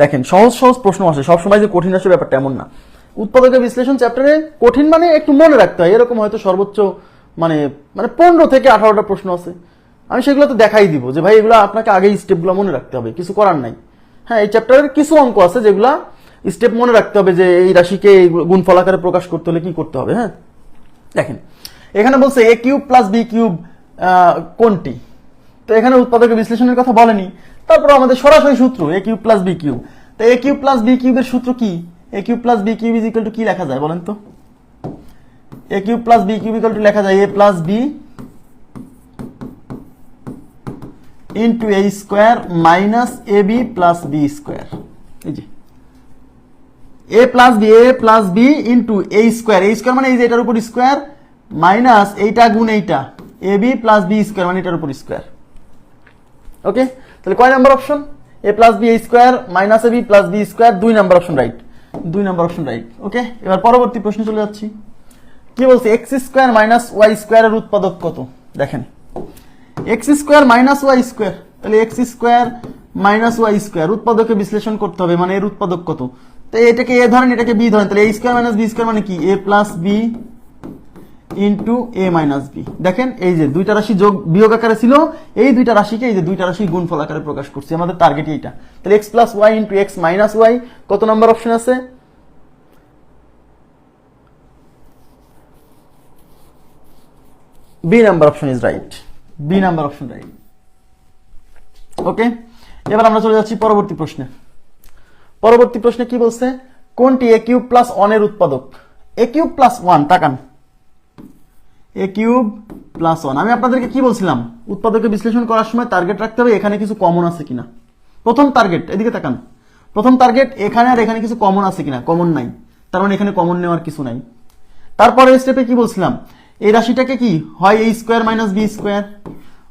দেখেন, সহজ সহজ প্রশ্ন আসে। সবসময় যে কঠিন আসে ব্যাপারটা এমন না। উৎপাদকের বিশ্লেষণ চ্যাপ্টারে কঠিন মানে একটু মনে রাখতে হয়। এরকম হয়তো সর্বোচ্চ মানে মানে পনেরো থেকে আঠারোটা প্রশ্ন আছে। আমি সেগুলো তো দেখাই দিব যে, ভাই, এগুলো আপনাকে আগেই স্টেপগুলো মনে রাখতে হবে। কিছু করার নাই। হ্যাঁ এই চ্যাপ্টারের কিছু অঙ্ক আছে যেগুলা স্টেপ মনে রাখতে হবে যে, এই রাশিকে গুণফল আকারে প্রকাশ করতে হলে কি করতে হবে হ্যাঁ? দেখেন, এখানে বলছে A cube plus B cube কোনটি? তো এখানে উৎপাদকের বিশ্লেষণের কথা বলেনি। তারপর আমাদের সরাসরি সূত্র A cube plus B cube. তো এ কিউব প্লাস বি কিউবের সূত্র কি? A cube plus B cube is to কি লেখা যায় বলেন তো? A cube plus B cube equal to লেখা যায় A plus B into A square minus A B plus B square এই যে। A plus B A plus B into A square এই স্কোয়ার মানে এই যে এটার উপর স্কোয়ার মাইনাস এইটা গুণ এইটা। A B plus B square মানে এটার উপর স্কোয়ার ওকে তাহলে কয় number option A plus B square minus A B plus B square দুই নাম্বার অপশন রাইট দুই নাম্বার অপশন রাইট ওকে এবার পরবর্তী প্রশ্নে চলে যাচ্ছি। কি বলছে? এক্স স্কোয়ার মাইনাস ওয়াই স্কোয়ারের উৎপাদক কত? দেখেন। X square minus Y square তাহলে X square minus Y square উৎপাদকে বিশ্লেষণ করতে হবে মানে এর উৎপাদক কত? তো এটাকে এ ধরেন, এটাকে বি ধরেন, তাহলে A square minus B square মানে কি? A plus B into A minus B দেখেন, এই যে দুইটা রাশি যোগ বিয়োগ আকারে ছিল, এই দুইটা রাশিকে এই যে দুইটা রাশি গুণফল আকারে প্রকাশ করছি। আমাদের টার্গেট এইটা। তাহলে X plus Y into X minus Y কত নম্বর অপশন আছে? B number option is right B number option right okay এবার আমরা চলে যাচ্ছি পরবর্তী প্রশ্নে। পরবর্তী প্রশ্নে কি বলছে? কোনটি এ কিউব প্লাস ওয়ানের উৎপাদক? এ কিউব প্লাস ওয়ান তাকান। এ কিউব প্লাস ওয়ান আমি আপনাদেরকে কি বলছিলাম? উৎপাদকে বিশ্লেষণ করার সময় টার্গেট রাখতে হবে, এখানে কিছু কমন আছে কিনা। প্রথম টার্গেট এদিকে তাকান। প্রথম টার্গেট এখানে আর এখানে কিছু কমন আছে কিনা? কমন নাই। তার মানে এখানে কমন নেওয়ার কিছু নাই। তারপরে স্টেপে কি বলছিলাম? এই রাশিটাকে কি? হয় A square minus B square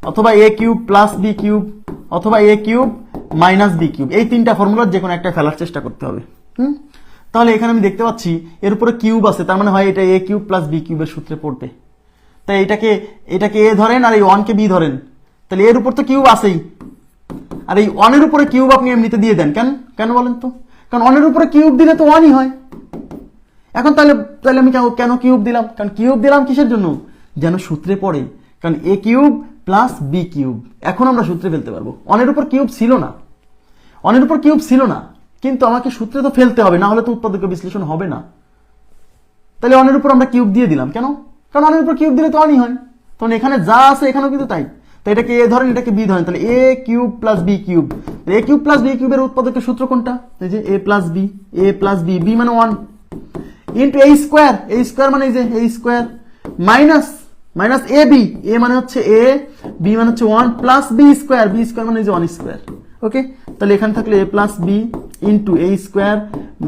অথবা A cube plus B cube অথবা A cube minus B cube এই তিনটা ফর্মুলার যে কোনো একটা ফেলার চেষ্টা করতে হবে। হুম? তাহলে এখানে আমি দেখতে পাচ্ছি, এর উপরে কিউব আছে, তার মানে হয় এটা এ কিউব প্লাস বি কিউবের সূত্রে পড়বে। তাই এটাকে এটাকে এ ধরেন আর এই ওয়ানকে বি ধরেন। তাহলে এর উপর তো কিউব আছেই। আর এই ওয়ানের উপরে কিউব আপনি এমনিতে দিয়ে দেন। কেন? কেন বলেন তো? কারণ ওয়ানের উপরে কিউব দিলে তো ওয়ানই হয়। এখন তাহলে তাহলে আমি কেন কিউব দিলাম? কারণ কিউব দিলাম কিসের জন্য? যেন সূত্রে পড়ে। কারণ A cube plus B cube এখন আমরা সূত্রে ফেলতে পারব। অনের উপর কিউব ছিল না। অনের উপর কিউব ছিল না। কিন্তু আমাকে সূত্রে তো ফেলতে হবে, না হলে তো উৎপাদক বিশ্লেষণ হবে না। তাহলে অনের উপর আমরা কিউব দিয়ে দিলাম। কেন? কারণ অনের উপর কিউব দিলে তো অনই হয়। তখন এখানে যা আছে এখানেও কিন্তু তাই। তো এটাকে এ ধরেন, এটাকে বি ধরেন, তাহলে A cube plus B cube. A cube plus B কিউবের উৎপাদকের সূত্র কোনটা? এই যে A plus B, A plus B B মানে one. Into A square A square মানে এই যে A square. Minus minus A B, A মানে হচ্ছে এ, বি মানে হচ্ছে one plus B square B square মানে এই যে ওয়ান স্কোয়ার। ওকে? তাহলে এখানে থাকলে A plus B into A square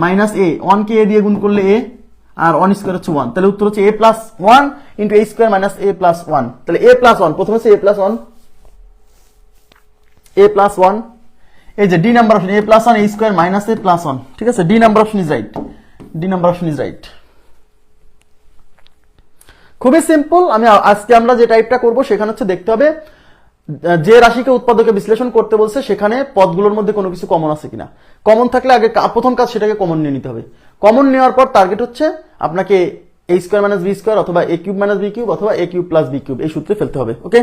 minus A, ওয়ানকে এ দিয়ে গুণ করলে এ আর ওয়ান স্কোয়ার হচ্ছে ওয়ান তাহলে উত্তর হচ্ছে A plus one into A square minus A plus one তাহলে এ প্লাস ওয়ান প্রথমে হচ্ছে A plus one A plus one এই যে D number option A plus one A square minus A plus one ঠিক আছে? D number option is right D number option is right খুবই simple আমি আজকে আমরা যে টাইপটা করব, সেখানে হচ্ছে দেখতে হবে যে রাশিকে উৎপাদকে বিশ্লেষণ করতে বলছে, সেখানে পদগুলোর মধ্যে কোনো কিছু কমন আছে কিনা? কমন থাকলে আগে প্রথম কাজ সেটাকে কমন নিয়ে নিতে হবে। কমন নেওয়ার পর টার্গেট হচ্ছে আপনাকে A square minus B square অথবা A cube minus B cube অথবা A cube plus B cube এই সূত্রে ফেলতে হবে ওকে